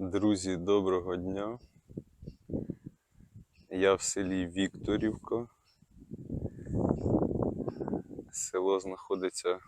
Друзі, доброго дня. Я в селі Вікторівка. Село знаходиться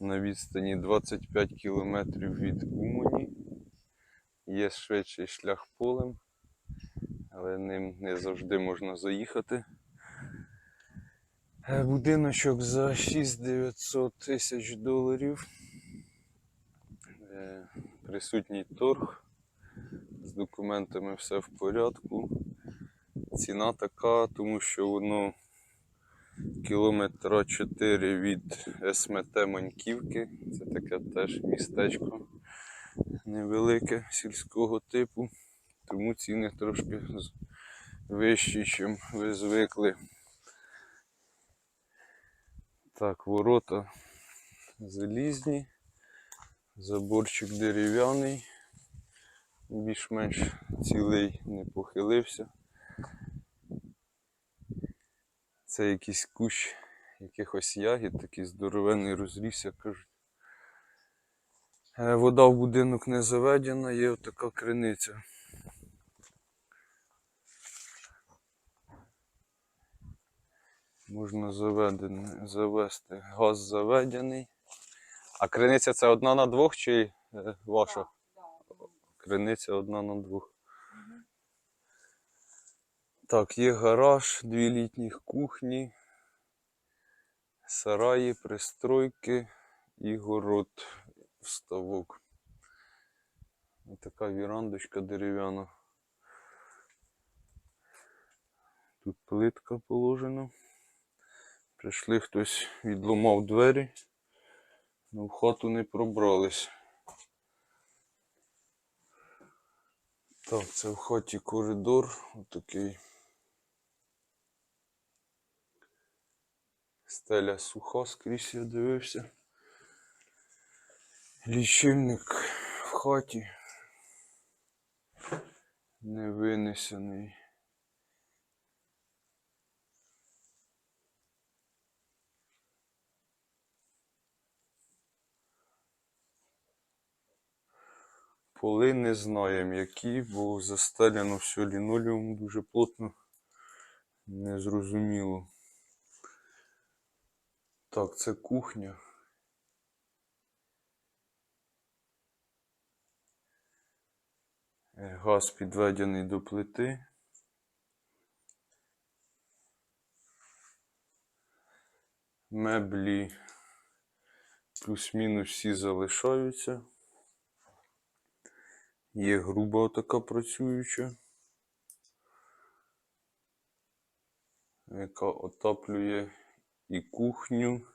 на відстані 25 кілометрів від Умані. Є швидший шлях полем, але ним не завжди можна заїхати. Е, Будиночок за 6900 тисяч доларів. Присутній торг. З документами все в порядку. Ціна така, тому що воно кілометра 4 від СМТ Маньківки. Це таке теж містечко невелике сільського типу. Тому ціни трошки вищі, ніж ви звикли. Так, ворота залізні. Заборчик дерев'яний, більш-менш цілий не похилився. Це якийсь кущ якихось ягід, такий здоровенний розрісся, кажуть. Е, Вода в будинок не заведена, є така криниця. Можна заведен- завести. Газ заведений. А криниця це одна на двох чи е, ваша? Криниця одна на двох. Так, є гараж, дві літніх кухні, сараї, пристройки і город вставок. Ось така вірандочка дерев'яна. Тут плитка положена. Прийшли хтось відломав двері. Ну, в хату не пробрались. Так, це в хаті коридор отакий. Стеля суха скрізь я дивився. Лічильник в хаті. Не винесений. Поли не знаємо які, бо застеляно все лінолеум дуже плотно. Незрозуміло. Так, це кухня. Е, Газ підведений до плити. Меблі плюс-мінус всі залишаються. Є груба така працююча, яка отаплює і кухню,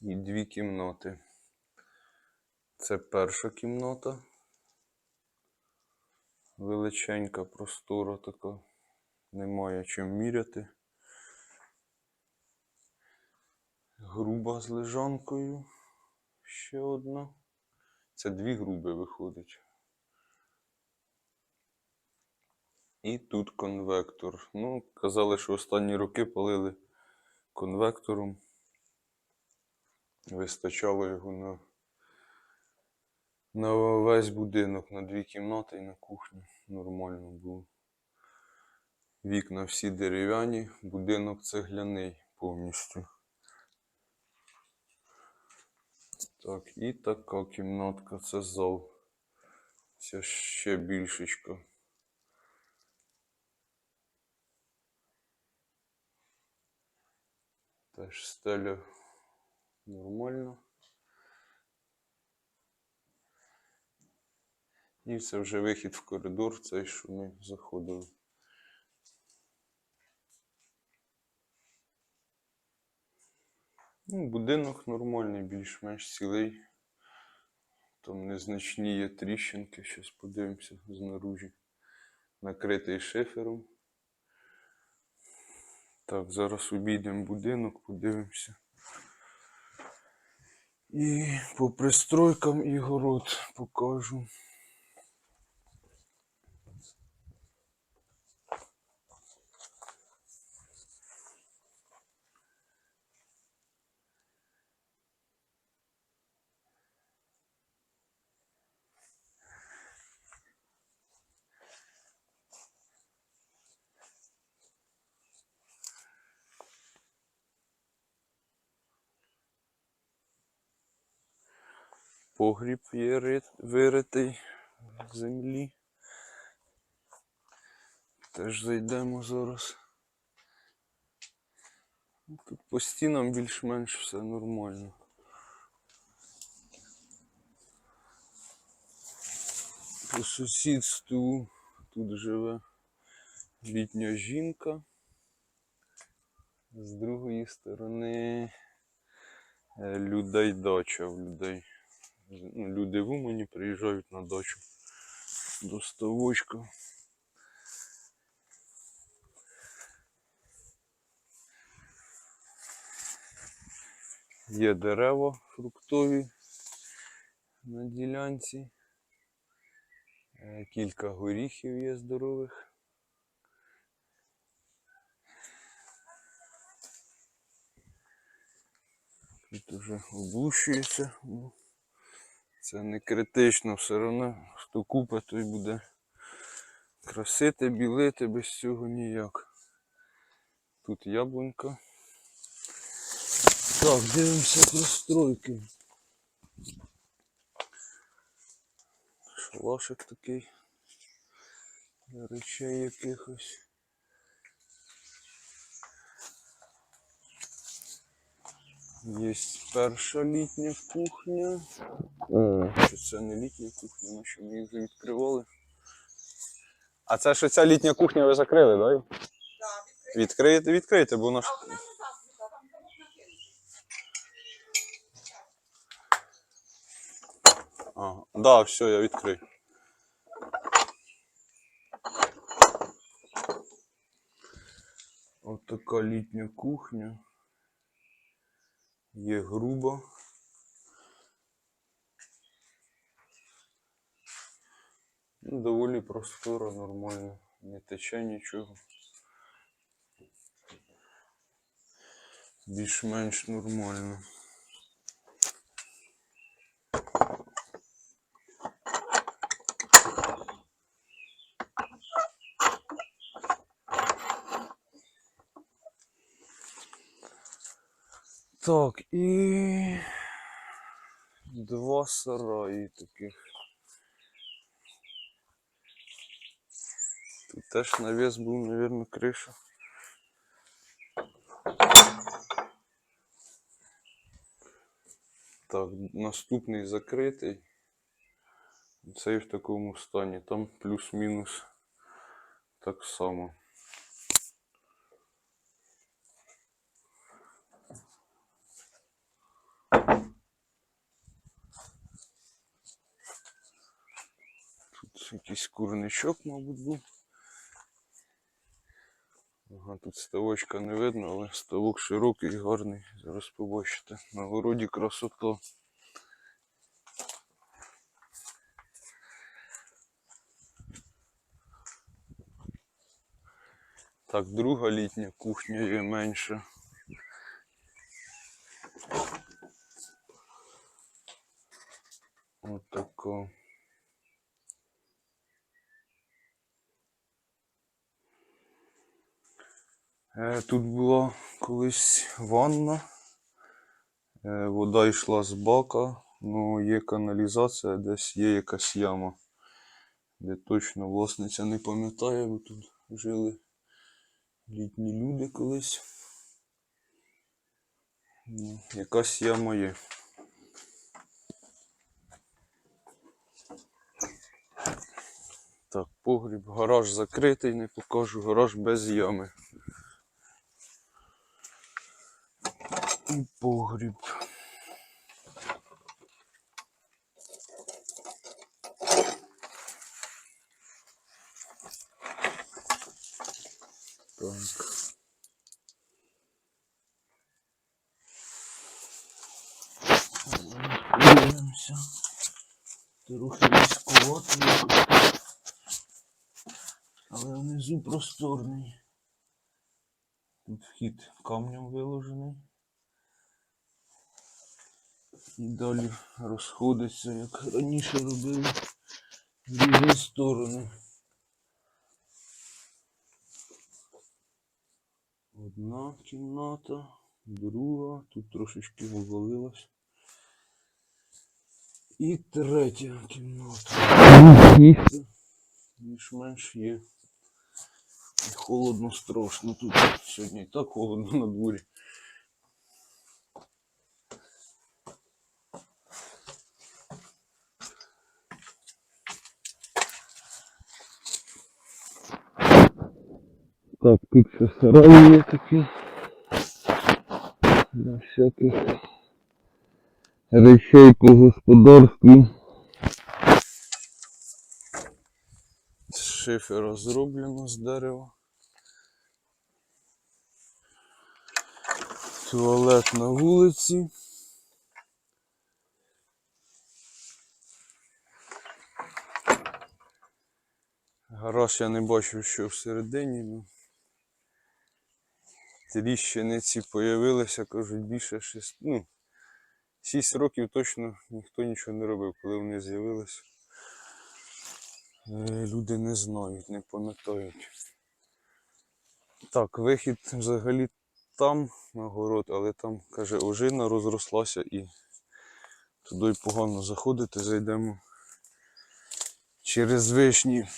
і дві кімнати. Це перша кімната. Величенька, простора така. Немає чим міряти. Груба з лежанкою. Ще одна. Це дві груби виходить. І тут конвектор. Ну, казали, що останні роки палили конвектором. Вистачало його на, на весь будинок, на дві кімнати і на кухню. Нормально було. Вікна всі дерев'яні, будинок цегляний повністю. Так, і така кімнатка, це зал. Це ще більшечка. Теж стеля нормально. І це вже вихід в коридор, цей, що ми заходили. Ну, будинок нормальний, більш-менш цілий. Там незначні є тріщинки, щось подивимося знаружі. Накритий шифером. Так, зараз обійдемо будинок, подивимося. І по пристройкам і город покажу. Погріб є рит- виритий в землі. Теж зайдемо зараз. Тут по стінам більш-менш все нормально. По сусідству тут живе літня жінка. З другої сторони е, людей дача в людей. Ну, люди в Умані приїжджають на дачу до ставочка. Є дерева фруктові на ділянці. Е, Кілька горіхів є здорових. Тут уже облущується. Це не критично, все одно хто купить, той буде красити, білити, без цього ніяк. Тут яблунька. Так, дивимося пристройки. Шалашик такий. Для речей якихось. Є перша літня кухня. Чи це не літня кухня, ми ще ми її вже відкривали. А це що ця літня кухня ви закрили, так? Да? Відкриєте, відкрийте, бо наш. Ага. Да, все, я відкрив. От така літня кухня. Є грубо. Ну, доволі простора, нормально. Не тече нічого. Більш-менш нормально. Так, і два сараї таких. Тут теж навес був, мабуть, криша. Так, наступний закритий. Цей в такому стані. Там плюс-мінус так само. Тут якийсь курничок, мабуть, був. Ага, тут ставочка не видно, але ставок широкий і гарний. Зараз побачите. На городі красота. Так, друга літня кухня є менша. От така. Е, Тут була колись ванна. Е, Вода йшла з бака, ну є каналізація, десь є якась яма. Де точно власниця не пам'ятає, бо тут жили літні люди колись. Ну, якась яма є. Так, погріб, гараж закритий, не покажу, гараж без ями. І погріб. Так. Дивимося. Трохи військовато. Але внизу просторний. Тут вхід камнем виложений. І далі розходиться, як раніше робили в різні сторони. Одна кімната, друга, тут трошечки обвалилась. І третя кімната. Більш-менш є. І холодно страшно тут. Сьогодні і так холодно на дворі. Так, тут ще сарай є такий. Для всяких речей по господарству. З шифера зроблено з дерева. Туалет на вулиці. Гараж я не бачив, що всередині. Тріщини ці появилися, кажуть, більше шість, ну, 6 років точно ніхто нічого не робив, коли вони з'явилися. Е, Люди не знають, не пам'ятають. Так, вихід взагалі там на город, але там, каже, ожина розрослася і туди погано заходити, зайдемо через вишні.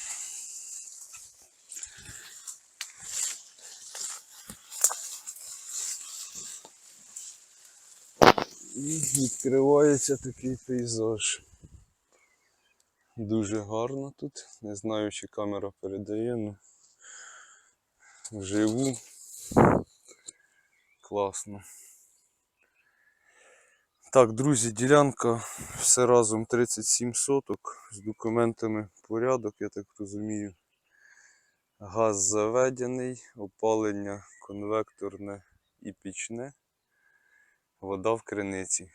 І відкривається такий пейзаж. Дуже гарно тут. Не знаю, чи камера передає, але вживу. Класно. Так, друзі, ділянка все разом 37 соток з документами порядок, я так розумію. Газ заведений, опалення конвекторне і пічне. Вода в криниці.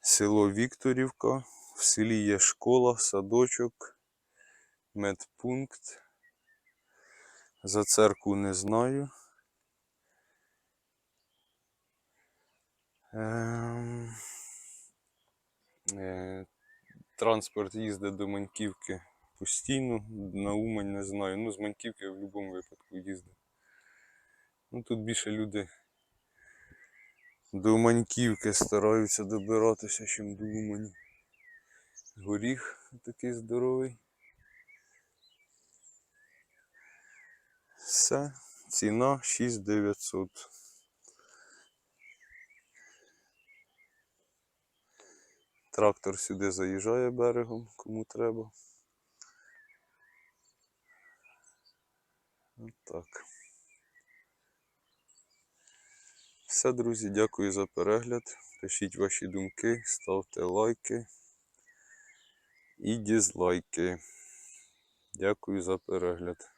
Село Вікторівка. В селі є школа, садочок, медпункт. За церкву не знаю. Ем, е, Транспорт їздить до Маньківки постійно, на Умань не знаю. Ну, з Маньківки в будь-якому випадку їздить. Ну, тут більше люди до Маньківки стараються добиратися, чим до Умані. Горіх такий здоровий. Все, ціна 6900. Трактор сюди заїжджає берегом, кому треба. Отак. Все, друзі, дякую за перегляд. Пишіть ваші думки, ставте лайки і дізлайки. Дякую за перегляд.